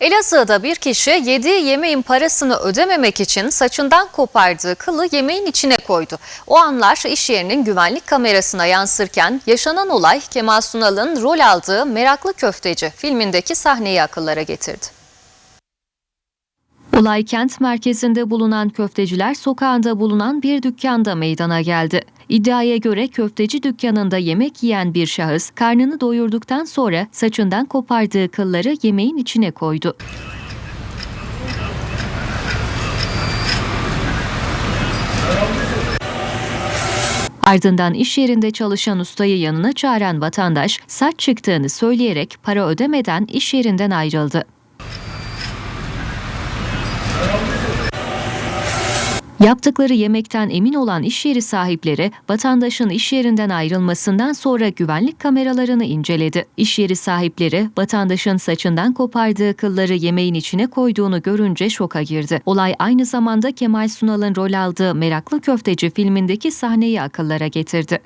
Elazığ'da bir kişi yediği yemeğin parasını ödememek için saçından kopardığı kılı yemeğin içine koydu. O anlar iş yerinin güvenlik kamerasına yansırken yaşanan olay Kemal Sunal'ın rol aldığı Meraklı Köfteci filmindeki sahneyi akıllara getirdi. Olay kent merkezinde bulunan köfteciler sokağında bulunan bir dükkanda meydana geldi. İddiaya göre köfteci dükkanında yemek yiyen bir şahıs karnını doyurduktan sonra saçından kopardığı kılları yemeğin içine koydu. Ardından iş yerinde çalışan ustayı yanına çağıran vatandaş saç çıktığını söyleyerek para ödemeden iş yerinden ayrıldı. Yaptıkları yemekten emin olan iş yeri sahipleri vatandaşın iş yerinden ayrılmasından sonra güvenlik kameralarını inceledi. İş yeri sahipleri vatandaşın saçından kopardığı kılları yemeğin içine koyduğunu görünce şoka girdi. Olay aynı zamanda Kemal Sunal'ın rol aldığı Meraklı Köfteci filmindeki sahneyi akıllara getirdi.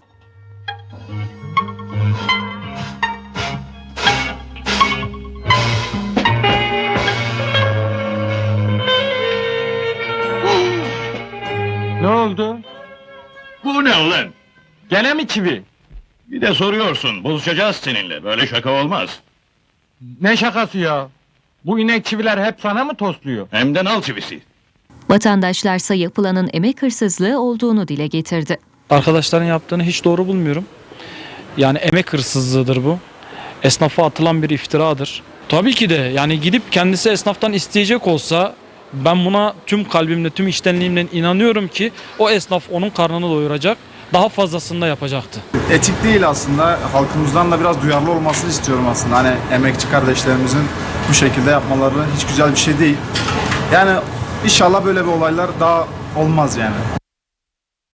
Ne oldu? Bu ne ulan? Gene mi çivi? Bir de soruyorsun, buluşacağız seninle. Böyle şaka olmaz. Ne şakası ya? Bu inek çiviler hep sana mı tosluyor? Hem de nal çivisi. Vatandaşlarsa yapılanın emek hırsızlığı olduğunu dile getirdi. Arkadaşların yaptığını hiç doğru bulmuyorum. Yani emek hırsızlığıdır bu. Esnafa atılan bir iftiradır. Tabii ki de yani gidip kendisi esnaftan isteyecek olsa ben buna tüm kalbimle, tüm içtenliğimle inanıyorum ki o esnaf onun karnını doyuracak. Daha fazlasını da yapacaktı. etik değil aslında. Halkımızdan da biraz duyarlı olmasını istiyorum aslında. Hani emekçi kardeşlerimizin bu şekilde yapmaları hiç güzel bir şey değil. Yani inşallah böyle bir olaylar daha olmaz yani.